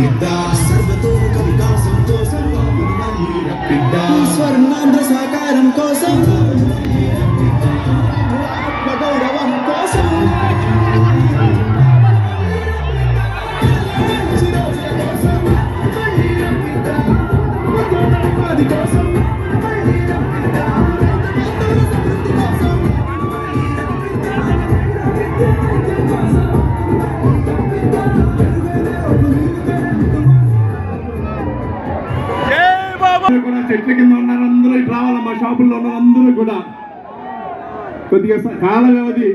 బిడ్డ సర్వతోముఖ వికాసంతో బిడ్డ స్వర్ణాంధ్ర సాకారం కోసం. ఆత్మగౌరవం కోసం. అది కోసం. షాపుల్లో ఉన్న అందరూ కూడా కొద్దిగా కాల వ్యవధి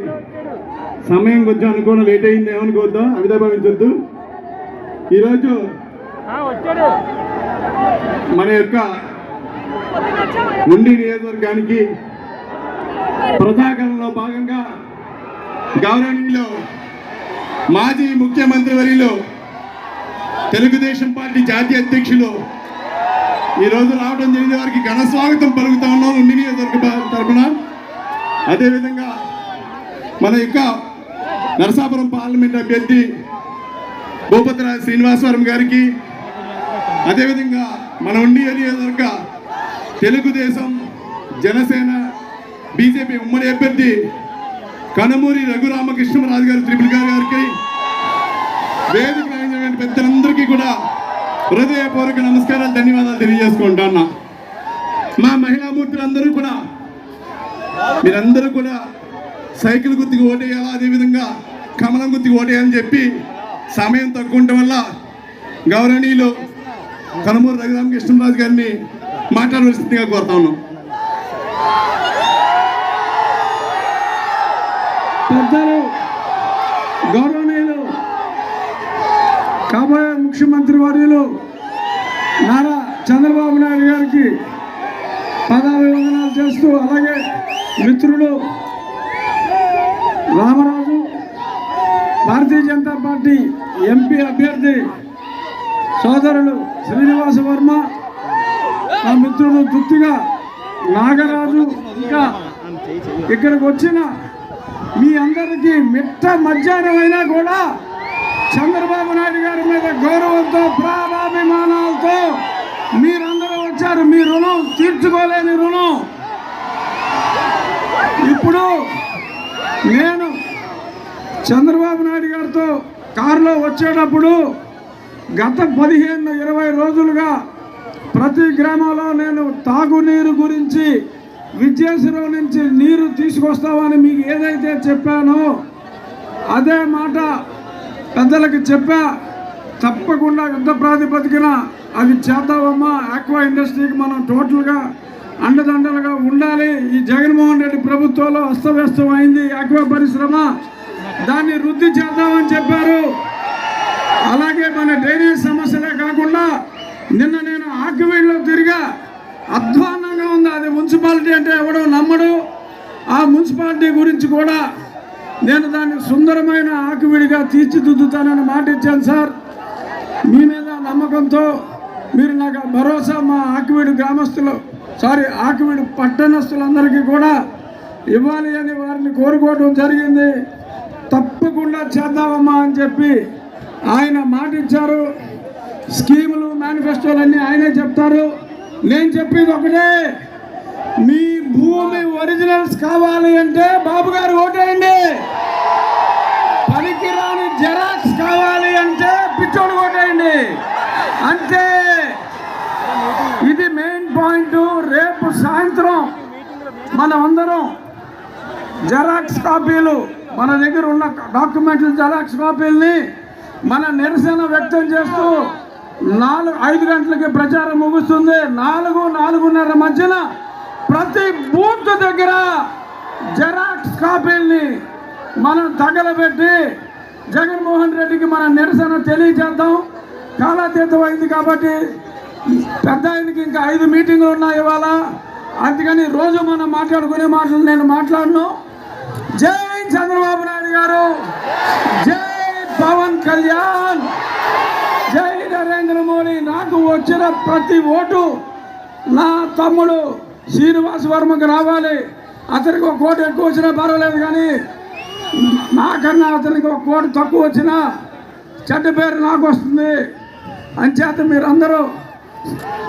సమయం కొంచెం అనుకోవడం లేట్ అయింది ఏమనుకోవద్దు? అవిధా భావించొద్దు ఈరోజు మన యొక్క ఉండి నియోజకవర్గానికి ప్రజాకరణలో భాగంగా గౌరవనీయులు మాజీ ముఖ్యమంత్రి వర్యులు తెలుగుదేశం పార్టీ జాతీయ అధ్యక్షులు ఈ రోజు రావడం జరిగిన వారికి ఘన స్వాగతం పలుకుతా ఉన్నాను నియోజకవర్గ తరఫున అదేవిధంగా మన యొక్క నరసాపురం పార్లమెంట్ అభ్యర్థి భూపతిరాజు శ్రీనివాసవరం గారికి అదేవిధంగా మన ఉండి నియోజకవర్గ తెలుగుదేశం జనసేన బీజేపీ ఉమ్మడి అభ్యర్థి కనుమూరి రఘురామకృష్ణరాజు గారు త్రిపుల్ గారి గారికి వేదిక పెద్దలందరికీ కూడా హృదయపూర్వక నమస్కారాలు ధన్యవాదాలు తెలియజేసుకుంటున్నా. మా మహిళా మూర్తులందరూ కూడా మీరందరూ కూడా సైకిల్ గుర్తుకు ఓటేయాలా? అదేవిధంగా కమలం గుర్తుకు ఓటేయాలని చెప్పి సమయం తక్కువ ఉండటం వల్ల గౌరవనీయులు కనుమూరు రఘురామకృష్ణరాజు గారిని మాట్లాడవలసిందిగా కోరుతా ఉన్నాం. గౌరవ కాబోయే ముఖ్యమంత్రి వర్యులు నారా చంద్రబాబు నాయుడు గారికి పదాభివందనాలు చేస్తూ అలాగే మిత్రుడు రామరాజు భారతీయ జనతా పార్టీ ఎంపీ అభ్యర్థి సోదరులు శ్రీనివాస వర్మ ఆ మిత్రుడు తృప్తిగా నాగరాజు ఇంకా ఇక్కడికి వచ్చిన మీ అందరికీ మిట్ట మధ్యాహ్నం అయినా కూడా చంద్రబాబు నాయుడు గారి మీద గౌరవంతో ప్రాణాభిమానాలతో మీరందరూ వచ్చారు. మీ రుణం తీర్చుకోలేని రుణం. ఇప్పుడు నేను చంద్రబాబు నాయుడు గారితో కారులో వచ్చేటప్పుడు గత పదిహేను ఇరవై రోజులుగా ప్రతి గ్రామంలో నేను తాగునీరు గురించి విద్యాశ్రం నుంచి నీరు తీసుకొస్తామని మీకు ఏదైతే చెప్పానో అదే మాట పెద్దలకు చెప్పా తప్పకుండా యుద్ధ ప్రాతిపదికన అది చేద్దామమ్మా. ఆక్వా ఇండస్ట్రీకి మనం టోటల్గా అండదండలుగా ఉండాలి. ఈ జగన్మోహన్ రెడ్డి ప్రభుత్వంలో అస్తవ్యస్తం అయింది ఆక్వా పరిశ్రమ. దాన్ని వృద్ధి చేద్దామని చెప్పారు. అలాగే మన డ్రైనేజ్ సమస్యలే కాకుండా నిన్న నేను ఆక్విడ్లో తిరిగా అధ్వానంగా ఉంది. అది మున్సిపాలిటీ అంటే ఎవడో నమ్మడు. ఆ మున్సిపాలిటీ గురించి కూడా నేను దాన్ని సుందరమైన ఆకువిడిగా తీర్చిదిద్దుతానని మాట ఇచ్చాను సార్. మీ మీద నమ్మకంతో మీరు నాకు భరోసా మా ఆకువీడు గ్రామస్తులు సారీ ఆకువీడు పట్టణస్తులందరికీ కూడా ఇవ్వాలి అని వారిని కోరుకోవడం జరిగింది. తప్పకుండా చేద్దామమ్మా అని చెప్పి ఆయన మాట ఇచ్చారు. స్కీములు మేనిఫెస్టోలన్నీ ఆయనే చెప్తారు. నేను చెప్పేది ఒకటే. మీ భూమి ఒరిజినల్స్ కావాలి అంటే బాబు గారు ఓటేయండి. పనికిరాని జెరాక్స్ కావాలి అంటే పిచ్చోడు ఓటేయండి. అంతే. ఇది మెయిన్ పాయింట్. రేపు సాయంత్రం మనం అందరం జెరాక్స్ కాపీలు మన దగ్గర ఉన్న డాక్యుమెంట్లు జెరాక్స్ కాపీల్ని మన నిరసన వ్యక్తం చేస్తూ నాలుగు ఐదు గంటలకి ప్రచారం ముగుస్తుంది. నాలుగు నాలుగున్నర మధ్యన ప్రతి బూత్ దగ్గర జెరాక్స్ కాపీల్ని మనం తగలబెట్టి జగన్మోహన్ రెడ్డికి మన నిరసన తెలియజేద్దాం. కాలాతీతం అయింది కాబట్టి పెద్ద ఆయనకి ఇంకా ఐదు మీటింగులు ఉన్నాయి ఇవాళ. అందుకని రోజు మనం మాట్లాడుకునే మాటలు నేను మాట్లాడను. జై చంద్రబాబు నాయుడు గారు. జై పవన్ కళ్యాణ్. జై నరేంద్ర మోడీ. నాకు వచ్చిన ప్రతి ఓటు నా తమ్ముడు. శ్రీనివాస్ వర్మకు రావాలి. అతనికి ఒక కోటి ఎక్కువ వచ్చినా పర్వాలేదు కానీ నాకన్నా అతనికి ఒక కోటి తక్కువ వచ్చినా చెడ్డ పేరు నాకు వస్తుంది. అంచేత మీరందరూ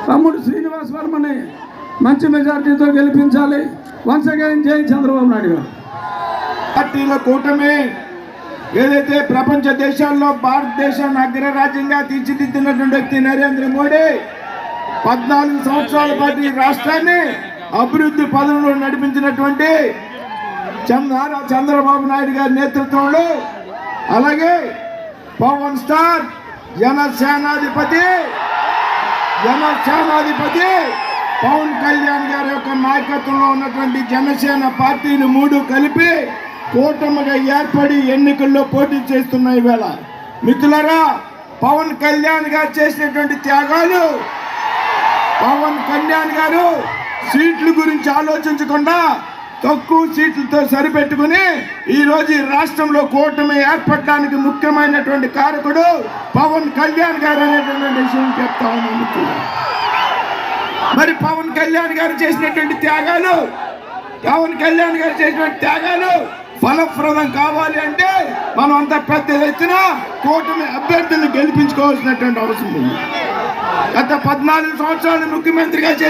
తమ్ముడు శ్రీనివాస్ వర్మని మంచి మెజార్టీతో గెలిపించాలి. వన్స్ అగైన్ జై చంద్రబాబు నాయుడు గారు. పార్టీల కూటమి ఏదైతే ప్రపంచ దేశాల్లో భారతదేశాన్ని అగ్రరాజ్యంగా తీర్చిదిద్దినటువంటి వ్యక్తి నరేంద్ర మోడీ పద్నాలుగు సంవత్సరాల పాటు ఈ రాష్ట్రాన్ని అభివృద్ధి పదంలో నడిపించినటువంటి నారా చంద్రబాబు నాయుడు గారి నేతృత్వంలో అలాగే పవన్ స్టార్ జనసేనాధిపతి జనసేనాధిపతి పవన్ కళ్యాణ్ గారి యొక్క నాయకత్వంలో ఉన్నటువంటి జనసేన పార్టీలు మూడు కలిపి కూటమిగా ఏర్పడి ఎన్నికల్లో పోటీ చేస్తున్నాయి వేళ మిత్రులరా పవన్ కళ్యాణ్ గారు చేసినటువంటి త్యాగాలు పవన్ కళ్యాణ్ గారు సీట్ల గురించి ఆలోచించకుండా తక్కువ సీట్లతో సరిపెట్టుకుని ఈరోజు ఈ రాష్ట్రంలో కూటమి ఏర్పడడానికి ముఖ్యమైనటువంటి కారకుడు పవన్ కళ్యాణ్ గారు అనేటువంటి విషయం చెప్తా ఉన్నాను మరి పవన్ కళ్యాణ్ గారు చేసినటువంటి త్యాగాలు పవన్ కళ్యాణ్ గారు చేసినటువంటి త్యాగాలు ఫలప్రదం కావాలి అంటే మనం అంత పెద్ద ఎత్తున కూటమి అభ్యర్థులను గెలిపించుకోవాల్సినటువంటి అవసరం ఉంది. గత పద్నాలుగు సంవత్సరాలు ముఖ్యమంత్రిగా చేసి